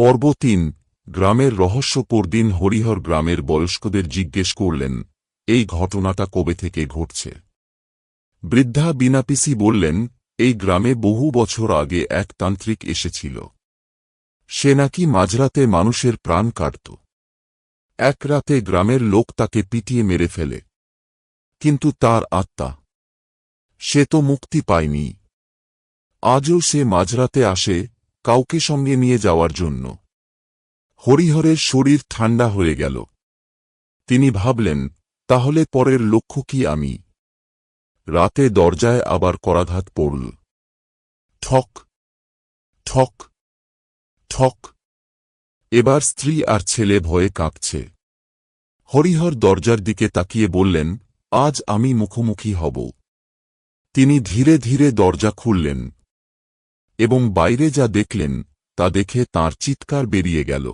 পর্ব তিন, গ্রামের রহস্য পরদিন হরিহর গ্রামের বয়স্কদের জিজ্ঞেস করলেন, এই ঘটনাটা কবে থেকে ঘটছে? বৃদ্ধা বিনাপিসি বললেন, এই গ্রামে বহু বছর আগে এক তান্ত্রিক এসেছিল। সে নাকি মাঝরাতে মানুষের প্রাণ কাটত। এক রাতে গ্রামের লোক তাকে পিটিয়ে মেরে ফেলে। কিন্তু তার আত্মা, সে তো মুক্তি পায়নি। আজও সে মাঝরাতে আসে কাউকে সঙ্গে নিয়ে যাওয়ার জন্য। হরিহরের শরীর ঠান্ডা হয়ে গেল। তিনি ভাবলেন, তাহলে পরের লক্ষ্য কি আমি? রাতে দরজায় আবার করাঘাত পড়ল। ঠক ঠক ঠক। এবার স্ত্রী আর ছেলে ভয়ে কাঁপছে। হরিহর দরজার দিকে তাকিয়ে বললেন, আজ আমি মুখোমুখি হব। তিনি ধীরে ধীরে দরজা খুললেন। এবং বাইরে যা দেখলেন তা দেখে তার চিৎকার বেরিয়ে গেল।